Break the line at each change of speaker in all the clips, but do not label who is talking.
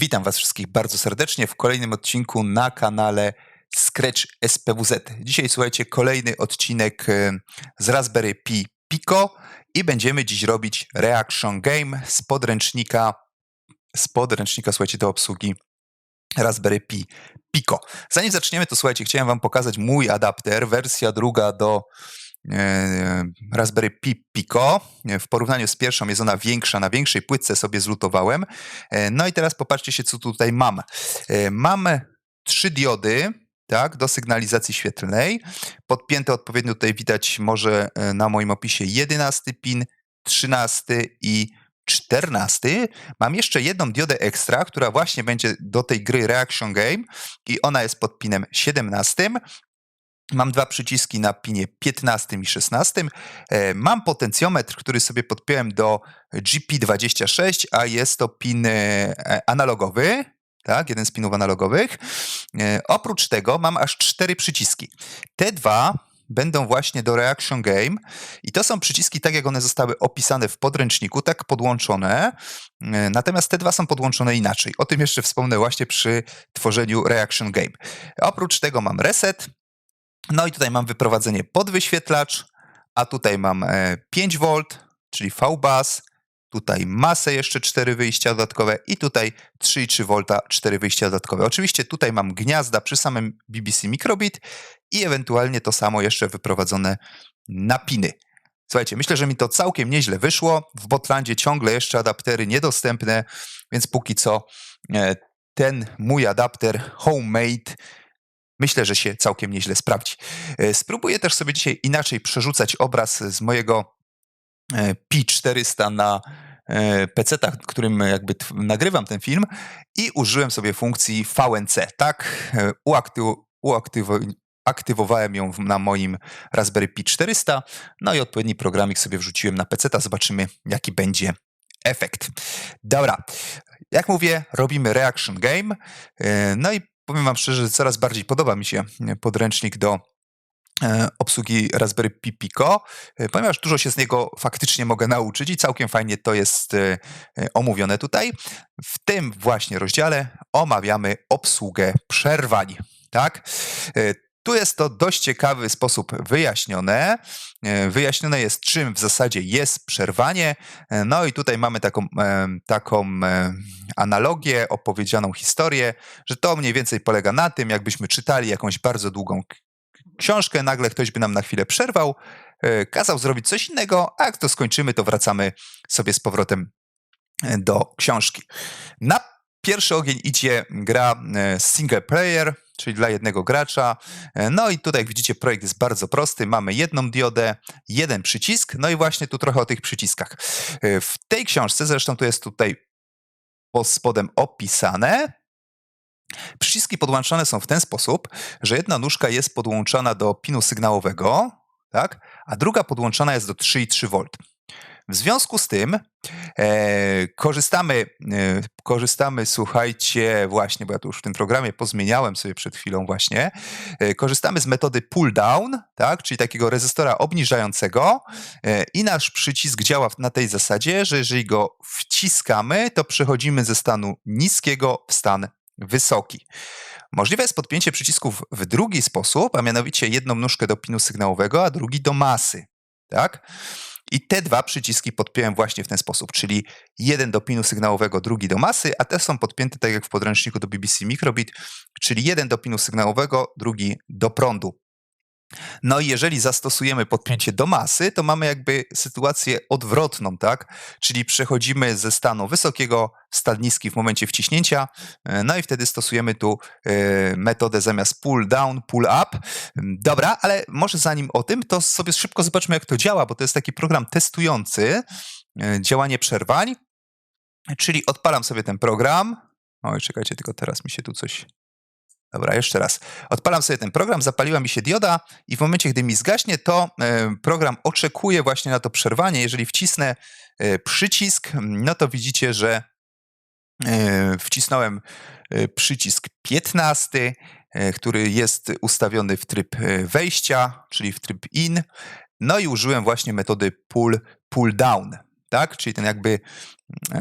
Witam Was wszystkich bardzo serdecznie w kolejnym odcinku na kanale Scratch SPWZ. Dzisiaj słuchajcie, kolejny odcinek e, z Raspberry Pi Pico i będziemy dziś robić Reaction Game z podręcznika, z podręcznika, słuchajcie, do obsługi Raspberry Pi Pico. Zanim zaczniemy, to słuchajcie, chciałem Wam pokazać mój adapter, wersja druga do Raspberry Pi Pico. W porównaniu z pierwszą jest ona większa, na większej płytce sobie zlutowałem. E, No i teraz popatrzcie się, co tutaj mam. E, Mam trzy diody, tak, do sygnalizacji świetlnej. Podpięte odpowiednio tutaj widać może e, na moim opisie 11 pin, 13 i 14. Mam jeszcze jedną diodę ekstra, która właśnie będzie do tej gry Reaction Game i ona jest pod pinem 17. Mam dwa przyciski na pinie 15 i 16. E, Mam potencjometr, który sobie podpiąłem do GP26, a jest to pin e, analogowy. Tak, jeden z pinów analogowych. E, Oprócz tego mam aż cztery przyciski. Te dwa będą właśnie do Reaction Game i to są przyciski tak, jak one zostały opisane w podręczniku, tak podłączone. Natomiast te dwa są podłączone inaczej. O tym jeszcze wspomnę właśnie przy tworzeniu Reaction Game. Oprócz tego mam reset, no i tutaj mam wyprowadzenie pod wyświetlacz, a tutaj mam e, 5V, czyli V-bus, tutaj masę jeszcze 4 wyjścia dodatkowe i tutaj 3,3V 4 wyjścia dodatkowe. Oczywiście tutaj mam gniazda przy samym BBC Microbit i ewentualnie to samo jeszcze wyprowadzone na piny. Słuchajcie, myślę, że mi to całkiem nieźle wyszło. W Botlandzie ciągle jeszcze adaptery niedostępne, więc póki co e, ten mój adapter homemade myślę, że się całkiem nieźle sprawdzi. E, Spróbuję też sobie dzisiaj inaczej przerzucać obraz z mojego e, Pi 400 na PC, którym jakby nagrywam ten film i użyłem sobie funkcji VNC, tak? E, Uaktyw- uaktyw- aktywowałem ją na moim Raspberry Pi 400, no i odpowiedni programik sobie wrzuciłem na PC, zobaczymy jaki będzie efekt. Dobra, jak mówię, robimy Reaction Game, e, no i powiem wam szczerze, że coraz bardziej podoba mi się e, podręcznik do e, obsługi Raspberry Pi Pico, e, ponieważ dużo się z niego faktycznie mogę nauczyć i całkiem fajnie to jest omówione tutaj. W tym właśnie rozdziale omawiamy obsługę przerwań. Tak? Tu jest to dość ciekawy sposób wyjaśnione. E, Wyjaśnione jest, czym w zasadzie jest przerwanie. E, No i tutaj mamy taką, e, taką analogię, opowiedzianą historię, że to mniej więcej polega na tym, jakbyśmy czytali jakąś bardzo długą książkę, nagle ktoś by nam na chwilę przerwał, kazał zrobić coś innego, a jak to skończymy, to wracamy sobie z powrotem do książki. Na pierwszy ogień idzie gra single player, czyli dla jednego gracza. E, No i tutaj, jak widzicie, projekt jest bardzo prosty. Mamy jedną diodę, jeden przycisk, no i właśnie tu trochę o tych przyciskach. E, W tej książce, zresztą to jest tutaj pod spodem opisane, Przyciski podłączane są w ten sposób, że jedna nóżka jest podłączona do pinu sygnałowego, tak? a druga podłączona jest do 3,3V. W związku z tym e, korzystamy, e, korzystamy, słuchajcie, właśnie, bo ja tu już w tym programie pozmieniałem sobie przed chwilą właśnie, e, korzystamy z metody pull down, tak? czyli takiego rezystora obniżającego e, i nasz przycisk działa na tej zasadzie, że jeżeli go wciskamy, to przechodzimy ze stanu niskiego w stan wysoki. Możliwe jest podpięcie przycisków w drugi sposób, a mianowicie jedną nóżkę do pinu sygnałowego, a drugi do masy. Tak? I te dwa przyciski podpiąłem właśnie w ten sposób, czyli jeden do pinu sygnałowego, drugi do masy, a te są podpięte tak jak w podręczniku do BBC Microbit, czyli jeden do pinu sygnałowego, drugi do prądu. No i jeżeli zastosujemy podpięcie do masy, to mamy jakby sytuację odwrotną, tak? Czyli przechodzimy ze stanu wysokiego w stan niski w momencie wciśnięcia, e, no i wtedy stosujemy tu e, metodę zamiast pull down, pull up. Dobra, ale może zanim o tym, to sobie szybko zobaczmy, jak to działa, bo to jest taki program testujący e, działanie przerwań, czyli odpalam sobie ten program. Oj, czekajcie, tylko teraz mi się tu coś Dobra, jeszcze raz. Odpalam sobie ten program, zapaliła mi się dioda i w momencie, gdy mi zgaśnie, to e, program oczekuje właśnie na to przerwanie. Jeżeli wcisnę e, przycisk, no to widzicie, że e, wcisnąłem przycisk 15, e, który jest ustawiony w tryb wejścia, czyli w tryb in. No i użyłem właśnie metody pull, pull down, tak? Czyli ten jakby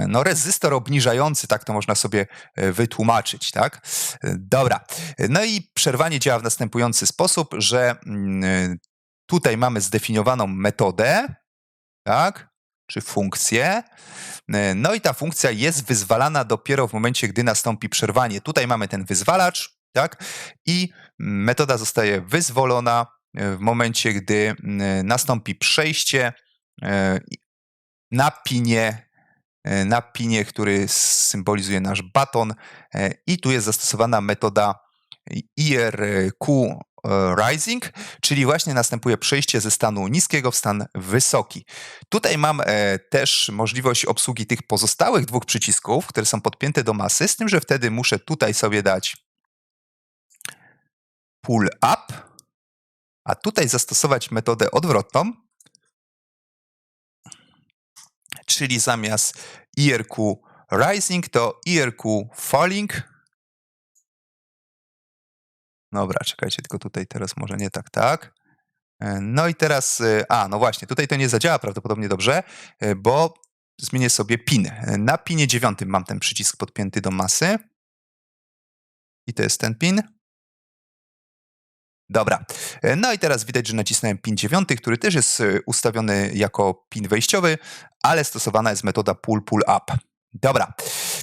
no, rezystor obniżający, tak to można sobie wytłumaczyć, tak? Dobra. No i przerwanie działa w następujący sposób, że mm, tutaj mamy zdefiniowaną metodę, tak? Czy funkcję. No i ta funkcja jest wyzwalana dopiero w momencie, gdy nastąpi przerwanie. Tutaj mamy ten wyzwalacz, tak? I metoda zostaje wyzwolona w momencie, gdy nastąpi przejście na pinie, na pinie, który symbolizuje nasz baton i tu jest zastosowana metoda IRQ Rising, czyli właśnie następuje przejście ze stanu niskiego w stan wysoki. Tutaj mam też możliwość obsługi tych pozostałych dwóch przycisków, które są podpięte do masy, z tym, że wtedy muszę tutaj sobie dać pull up, a tutaj zastosować metodę odwrotną, czyli zamiast IRQ rising to IRQ falling. Dobra, czekajcie, tylko tutaj teraz może nie tak, tak. E, no i teraz, e, a no właśnie, tutaj to nie zadziała prawdopodobnie dobrze, e, bo zmienię sobie pin. Na pinie dziewiątym mam ten przycisk podpięty do masy. I to jest ten pin. Dobra. E, no i teraz widać, że nacisnąłem pin 9, który też jest e, ustawiony jako pin wejściowy, ale stosowana jest metoda pull pull up. Dobra,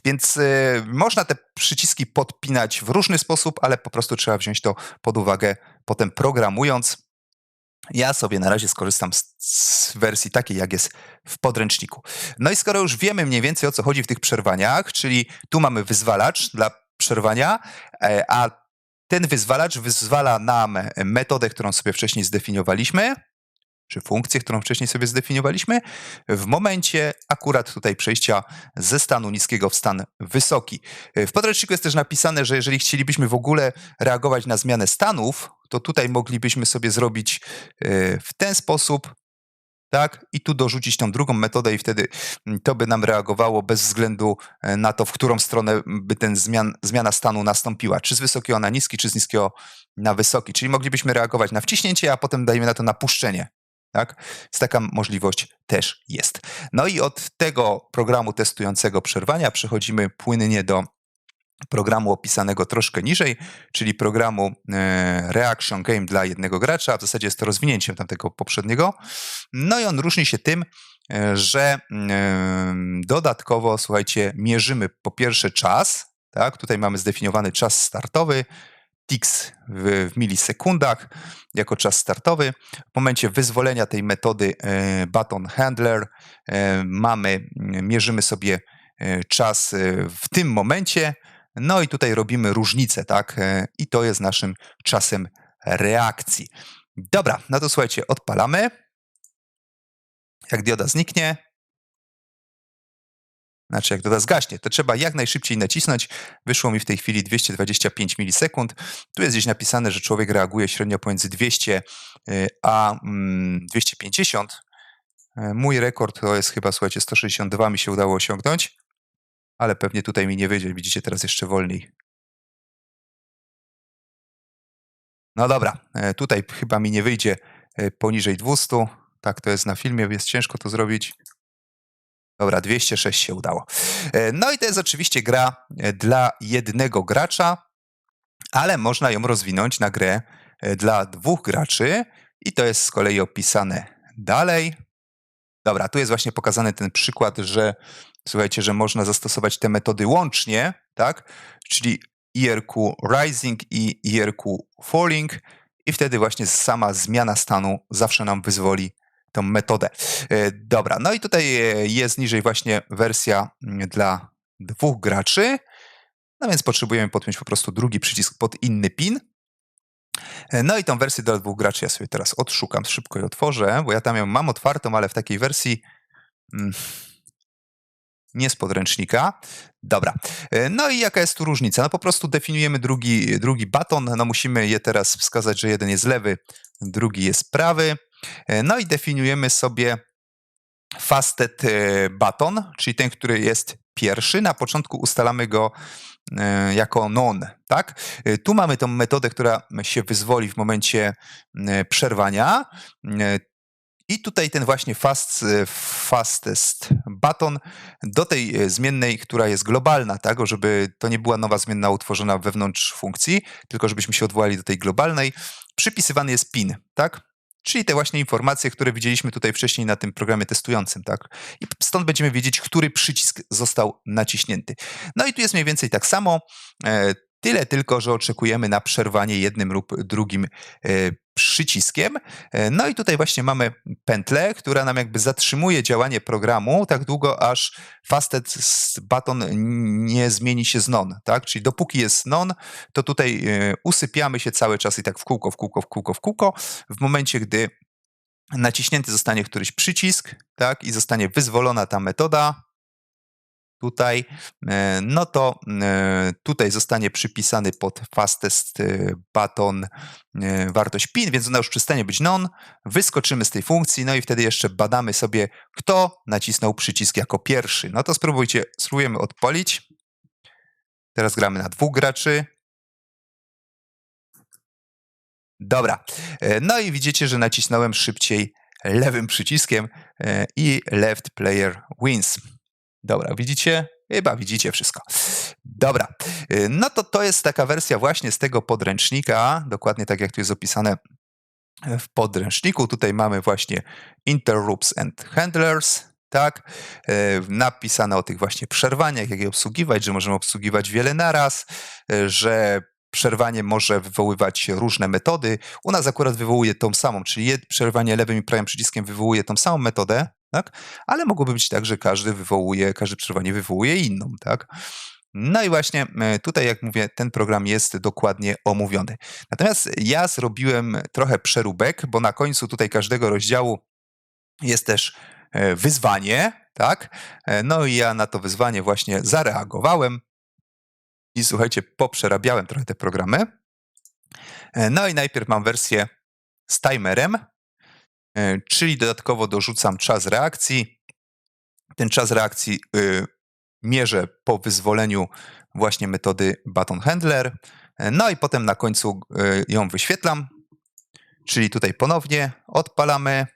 więc y, można te przyciski podpinać w różny sposób, ale po prostu trzeba wziąć to pod uwagę potem programując. Ja sobie na razie skorzystam z, z, wersji takiej, jak jest w podręczniku. No i skoro już wiemy mniej więcej o co chodzi w tych przerwaniach, czyli tu mamy wyzwalacz dla przerwania, a ten wyzwalacz wyzwala nam metodę, którą sobie wcześniej zdefiniowaliśmy, czy funkcję, którą wcześniej sobie zdefiniowaliśmy, w momencie akurat tutaj przejścia ze stanu niskiego w stan wysoki. W podręczniku jest też napisane, że jeżeli chcielibyśmy w ogóle reagować na zmianę stanów, to tutaj moglibyśmy sobie zrobić e, w ten sposób, tak? I tu dorzucić tą drugą metodę i wtedy mm, to by nam reagowało bez względu e, na to, w którą stronę by ten zmian, zmiana stanu nastąpiła. Czy z wysokiego na niski, czy z niskiego na wysoki. Czyli moglibyśmy reagować na wciśnięcie, a potem dajemy na to napuszczenie. Tak? Więc taka możliwość też jest. No i od tego programu testującego przerwania przechodzimy płynnie do programu opisanego troszkę niżej, czyli programu e, Reaction Game dla jednego gracza. W zasadzie jest to rozwinięciem tamtego poprzedniego. No i on różni się tym, e, że e, dodatkowo, słuchajcie, mierzymy po pierwsze czas, tak? Tutaj mamy zdefiniowany czas startowy, ticks w, w milisekundach jako czas startowy. W momencie wyzwolenia tej metody button handler mamy, mierzymy sobie czas w tym momencie, no i tutaj robimy różnicę, tak? E, I to jest naszym czasem reakcji. Dobra, no to słuchajcie, odpalamy. Jak dioda zniknie, znaczy jak dioda zgaśnie, to trzeba jak najszybciej nacisnąć. Wyszło mi w tej chwili 225 milisekund. Tu jest gdzieś napisane, że człowiek reaguje średnio pomiędzy 200 e, a 250. Mm, e, mój rekord to jest chyba, słuchajcie, 162 mi się udało osiągnąć ale pewnie tutaj mi nie wyjdzie. Widzicie teraz jeszcze wolniej. No dobra, e, tutaj chyba mi nie wyjdzie e, poniżej 200. Tak to jest na filmie, jest ciężko to zrobić. Dobra, 206 się udało. E, no i to jest oczywiście gra dla jednego gracza, ale można ją rozwinąć na grę dla dwóch graczy i to jest z kolei opisane dalej. Dobra, tu jest właśnie pokazany ten przykład, że słuchajcie, że można zastosować te metody łącznie, tak? Czyli IRQ rising i IRQ falling i wtedy właśnie sama zmiana stanu zawsze nam wyzwoli tą metodę. E, dobra, no i tutaj e, jest niżej właśnie wersja mm, dla dwóch graczy, no więc potrzebujemy podpiąć po prostu drugi przycisk pod inny pin. E, no i tą wersję dla dwóch graczy ja sobie teraz odszukam, szybko i otworzę, bo ja tam ją mam otwartą, ale w takiej wersji mm, nie z podręcznika. Dobra. E, no i jaka jest tu różnica? No po prostu definiujemy drugi, drugi baton. No musimy je teraz wskazać, że jeden jest lewy, drugi jest prawy. E, no i definiujemy sobie fasted baton, czyli ten, który jest pierwszy. Na początku ustalamy go E, jako non, tak? E, tu mamy tą metodę, która się wyzwoli w momencie e, przerwania I tutaj ten właśnie fast, e, fastest button do tej e, zmiennej, która jest globalna, tak, żeby to nie była nowa zmienna utworzona wewnątrz funkcji, tylko żebyśmy się odwołali do tej globalnej, przypisywany jest pin, tak? Czyli te właśnie informacje, które widzieliśmy tutaj wcześniej na tym programie testującym, tak? I stąd będziemy wiedzieć, który przycisk został naciśnięty. No i tu jest mniej więcej tak samo. Tyle tylko, że oczekujemy na przerwanie jednym lub drugim e, przyciskiem. E, no i tutaj właśnie mamy pętlę, która nam jakby zatrzymuje działanie programu tak długo, aż fastest button nie zmieni się z non, tak? Czyli dopóki jest non, to tutaj e, usypiamy się cały czas i tak w kółko, w kółko, w kółko, w kółko. W momencie, gdy naciśnięty zostanie któryś przycisk, tak? I zostanie wyzwolona ta metoda, tutaj, e, no to e, tutaj zostanie przypisany pod fastest e, button wartość pin, więc ona już przestanie być non, wyskoczymy z tej funkcji, no i wtedy jeszcze badamy sobie, kto nacisnął przycisk jako pierwszy. No to spróbujcie, spróbujemy odpalić. Teraz gramy na dwóch graczy. Dobra, no i widzicie, że nacisnąłem szybciej lewym przyciskiem i left player wins. Dobra, widzicie? Chyba widzicie wszystko. Dobra, y, no to to jest taka wersja właśnie z tego podręcznika, dokładnie tak jak tu jest opisane w podręczniku. Tutaj mamy właśnie interrupts and handlers, tak, y, napisane o tych właśnie przerwaniach, jak je obsługiwać, że możemy obsługiwać wiele naraz, y, że przerwanie może wywoływać różne metody. U nas akurat wywołuje tą samą, czyli przerwanie lewym i prawym przyciskiem wywołuje tą samą metodę, tak? Ale mogłoby być tak, że każdy wywołuje, każde przerwanie wywołuje inną, tak? No i właśnie e, tutaj, jak mówię, ten program jest dokładnie omówiony. Natomiast ja zrobiłem trochę przeróbek, bo na końcu tutaj każdego rozdziału jest też e, wyzwanie, tak? E, no i ja na to wyzwanie właśnie zareagowałem i słuchajcie, poprzerabiałem trochę te programy. No i najpierw mam wersję z timerem, czyli dodatkowo dorzucam czas reakcji. Ten czas reakcji y, mierzę po wyzwoleniu właśnie metody button handler. E, no i potem na końcu y, ją wyświetlam, czyli tutaj ponownie odpalamy.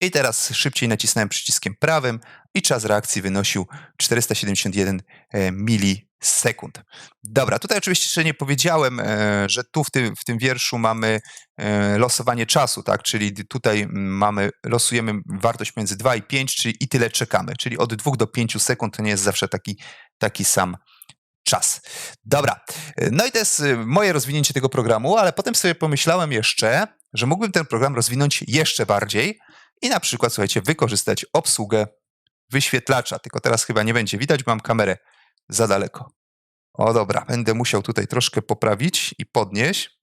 I teraz szybciej nacisnąłem przyciskiem prawym i czas reakcji wynosił 471 e, milisekund. Dobra, tutaj oczywiście jeszcze nie powiedziałem, e, że tu w tym, w tym wierszu mamy e, losowanie czasu, tak? Czyli tutaj mamy, losujemy wartość między 2 i 5, czyli i tyle czekamy. Czyli od 2 do 5 sekund to nie jest zawsze taki, taki sam czas. Dobra, no i to jest moje rozwinięcie tego programu, ale potem sobie pomyślałem jeszcze, że mógłbym ten program rozwinąć jeszcze bardziej i na przykład, słuchajcie, wykorzystać obsługę wyświetlacza. Tylko teraz chyba nie będzie widać, mam kamerę za daleko. O dobra, będę musiał tutaj troszkę poprawić i podnieść.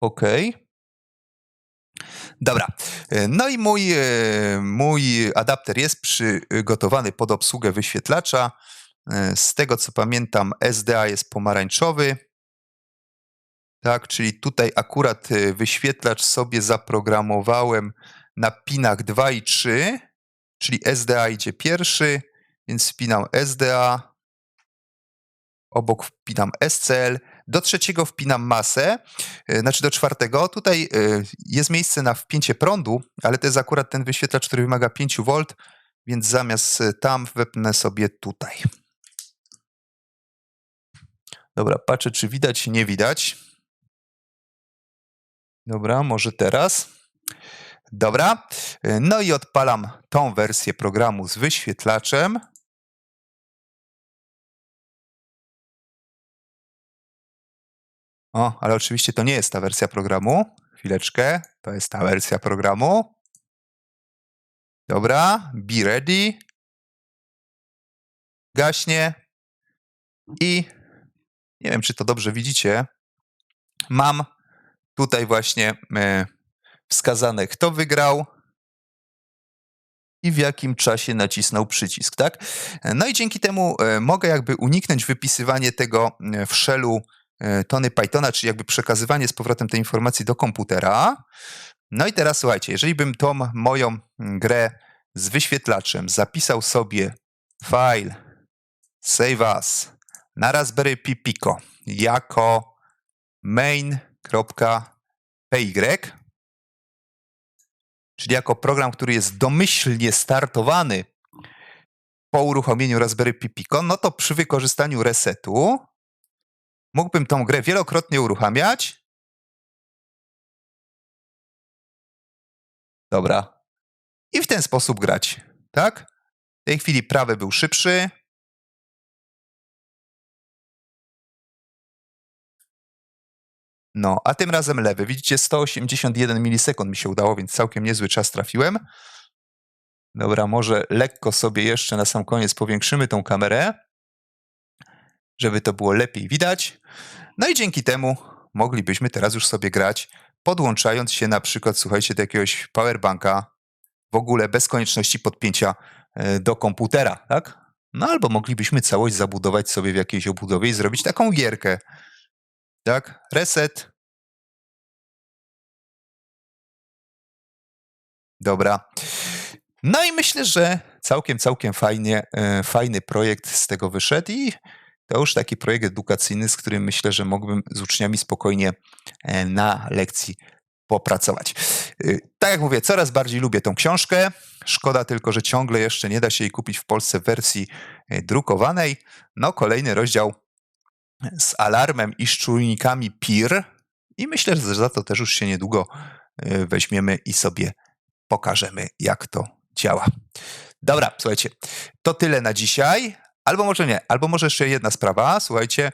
OK. Dobra. No i mój, e, mój adapter jest przygotowany pod obsługę wyświetlacza. E, z tego co pamiętam, SDA jest pomarańczowy. Tak, czyli tutaj akurat e, wyświetlacz sobie zaprogramowałem na pinach 2 i 3 czyli SDA idzie pierwszy, więc wpinam SDA, obok wpinam SCL, do trzeciego wpinam masę, e, znaczy do czwartego. Tutaj e, jest miejsce na wpięcie prądu, ale to jest akurat ten wyświetlacz, który wymaga 5 V, więc zamiast e, tam wepnę sobie tutaj. Dobra, patrzę, czy widać, nie widać. Dobra, może teraz. Dobra, no i odpalam tą wersję programu z wyświetlaczem. O, ale oczywiście to nie jest ta wersja programu. Chwileczkę, to jest ta wersja programu. Dobra, be ready. Gaśnie. I nie wiem, czy to dobrze widzicie. Mam tutaj właśnie e, wskazane, kto wygrał i w jakim czasie nacisnął przycisk, tak? No i dzięki temu e, mogę jakby uniknąć wypisywania tego e, w shellu e, tony Pythona, czyli jakby przekazywanie z powrotem tej informacji do komputera. No i teraz słuchajcie, jeżeli bym tą moją grę z wyświetlaczem zapisał sobie file save as na Raspberry Pi Pico jako main.py czyli jako program, który jest domyślnie startowany po uruchomieniu Raspberry Pi Pico, no to przy wykorzystaniu resetu mógłbym tą grę wielokrotnie uruchamiać. Dobra. I w ten sposób grać, tak? W tej chwili prawy był szybszy. No, a tym razem lewy. Widzicie, 181 milisekund mi się udało, więc całkiem niezły czas trafiłem. Dobra, może lekko sobie jeszcze na sam koniec powiększymy tą kamerę, żeby to było lepiej widać. No i dzięki temu moglibyśmy teraz już sobie grać, podłączając się na przykład, słuchajcie, do jakiegoś powerbanka, w ogóle bez konieczności podpięcia e, do komputera, tak? No albo moglibyśmy całość zabudować sobie w jakiejś obudowie i zrobić taką gierkę. Tak? Reset. Dobra. No i myślę, że całkiem, całkiem fajnie, e, fajny projekt z tego wyszedł i to już taki projekt edukacyjny, z którym myślę, że mógłbym z uczniami spokojnie e, na lekcji popracować. E, Tak jak mówię, coraz bardziej lubię tą książkę. Szkoda tylko, że ciągle jeszcze nie da się jej kupić w Polsce w wersji e, drukowanej. No, kolejny rozdział z alarmem i szczujnikami PIR. I myślę, że za to też już się niedługo e, weźmiemy i sobie pokażemy, jak to działa. Dobra, słuchajcie, to tyle na dzisiaj. Albo może nie, albo może jeszcze jedna sprawa. Słuchajcie,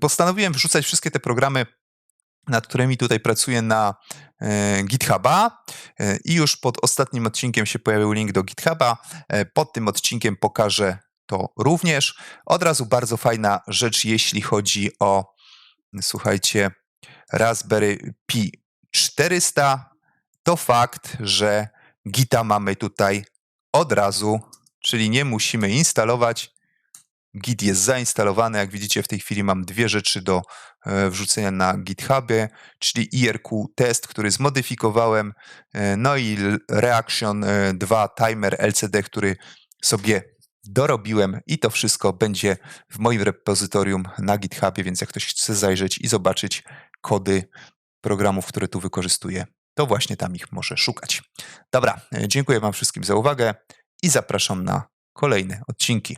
postanowiłem wrzucać wszystkie te programy, nad którymi tutaj pracuję na e, GitHuba e, i już pod ostatnim odcinkiem się pojawił link do GitHuba. E, pod tym odcinkiem pokażę to również. Od razu bardzo fajna rzecz, jeśli chodzi o, słuchajcie, Raspberry Pi 400, to fakt, że Gita mamy tutaj od razu, czyli nie musimy instalować. Git jest zainstalowany. Jak widzicie, w tej chwili mam dwie rzeczy do e, wrzucenia na GitHubie, czyli IRQ test, który zmodyfikowałem, e, no i Reaction e, 2 timer LCD, który sobie dorobiłem i to wszystko będzie w moim repozytorium na GitHubie, więc jak ktoś chce zajrzeć i zobaczyć kody programów, które tu wykorzystuję, to właśnie tam ich może szukać. Dobra, e, dziękuję Wam wszystkim za uwagę i zapraszam na kolejne odcinki.